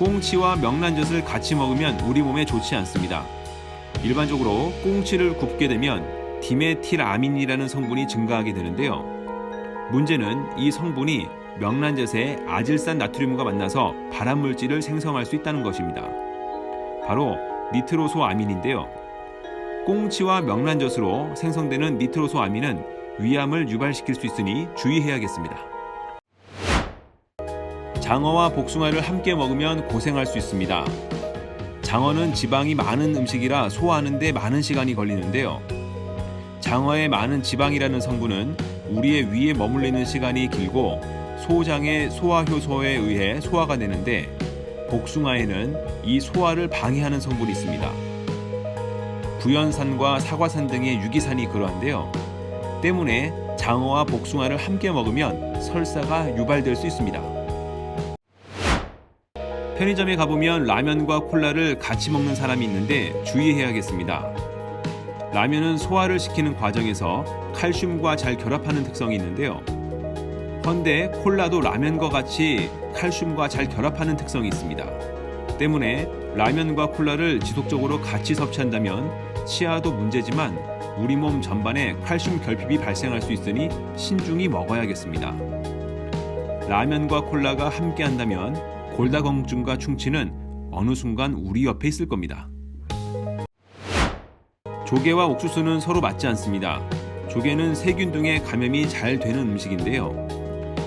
꽁치와 명란젓을 같이 먹으면 우리 몸에 좋지 않습니다. 일반적으로 꽁치를 굽게 되면 디메틸아민이라는 성분이 증가하게 되는데요. 문제는 이 성분이 명란젓에 아질산 나트륨과 만나서 발암물질을 생성할 수 있다는 것입니다. 바로 니트로소아민인데요. 꽁치와 명란젓으로 생성되는 니트로소아민은 위암을 유발시킬 수 있으니 주의해야겠습니다. 장어와 복숭아를 함께 먹으면 고생할 수 있습니다. 장어는 지방이 많은 음식이라 소화하는데 많은 시간이 걸리는데요. 장어에 많은 지방이라는 성분은 우리의 위에 머물리는 시간이 길고 소장의 소화 효소에 의해 소화가 되는데 복숭아에는 이 소화를 방해하는 성분이 있습니다. 구연산과 사과산 등의 유기산이 그러한데요. 때문에 장어와 복숭아를 함께 먹으면 설사가 유발될 수 있습니다. 편의점에 가보면 라면과 콜라를 같이 먹는 사람이 있는데 주의해야겠습니다. 라면은 소화를 시키는 과정에서 칼슘과 잘 결합하는 특성이 있는데요. 헌데 콜라도 라면과 같이 칼슘과 잘 결합하는 특성이 있습니다. 때문에 라면과 콜라를 지속적으로 같이 섭취한다면 치아도 문제지만 우리 몸 전반에 칼슘 결핍이 발생할 수 있으니 신중히 먹어야겠습니다. 라면과 콜라가 함께 한다면 골다공증과 충치는 어느 순간 우리 옆에 있을 겁니다. 조개와 옥수수는 서로 맞지 않습니다. 조개는 세균 등의 감염이 잘 되는 음식인데요.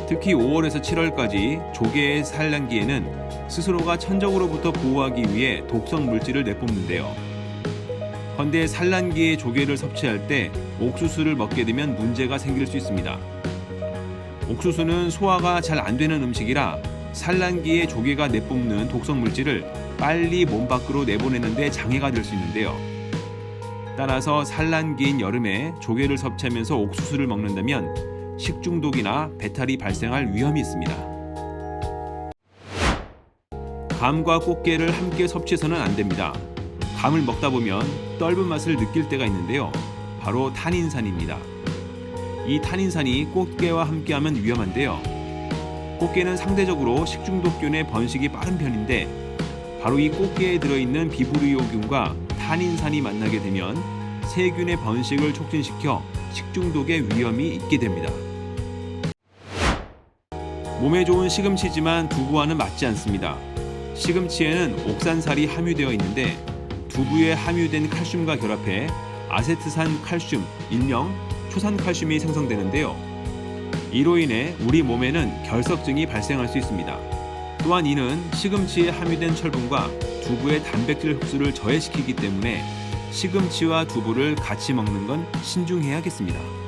특히 5월에서 7월까지 조개의 산란기에는 스스로가 천적으로부터 보호하기 위해 독성 물질을 내뿜는데요. 헌데 산란기의 조개를 섭취할 때 옥수수를 먹게 되면 문제가 생길 수 있습니다. 옥수수는 소화가 잘 안 되는 음식이라 산란기에 조개가 내뿜는 독성 물질을 빨리 몸 밖으로 내보내는 데 장애가 될 수 있는데요. 따라서 산란기인 여름에 조개를 섭취하면서 옥수수를 먹는다면 식중독이나 배탈이 발생할 위험이 있습니다. 감과 꽃게를 함께 섭취해서는 안 됩니다. 감을 먹다 보면 떫은 맛을 느낄 때가 있는데요. 바로 탄인산입니다. 이 탄인산이 꽃게와 함께하면 위험한데요. 꽃게는 상대적으로 식중독균의 번식이 빠른 편인데 바로 이 꽃게에 들어있는 비브리오균과 탄인산이 만나게 되면 세균의 번식을 촉진시켜 식중독의 위험이 있게 됩니다. 몸에 좋은 시금치지만 두부와는 맞지 않습니다. 시금치에는 옥산살이 함유되어 있는데 두부에 함유된 칼슘과 결합해 아세트산 칼슘, 일명 초산 칼슘이 생성되는데요. 이로 인해 우리 몸에는 결석증이 발생할 수 있습니다. 또한 이는 시금치에 함유된 철분과 두부의 단백질 흡수를 저해시키기 때문에 시금치와 두부를 같이 먹는 건 신중해야겠습니다.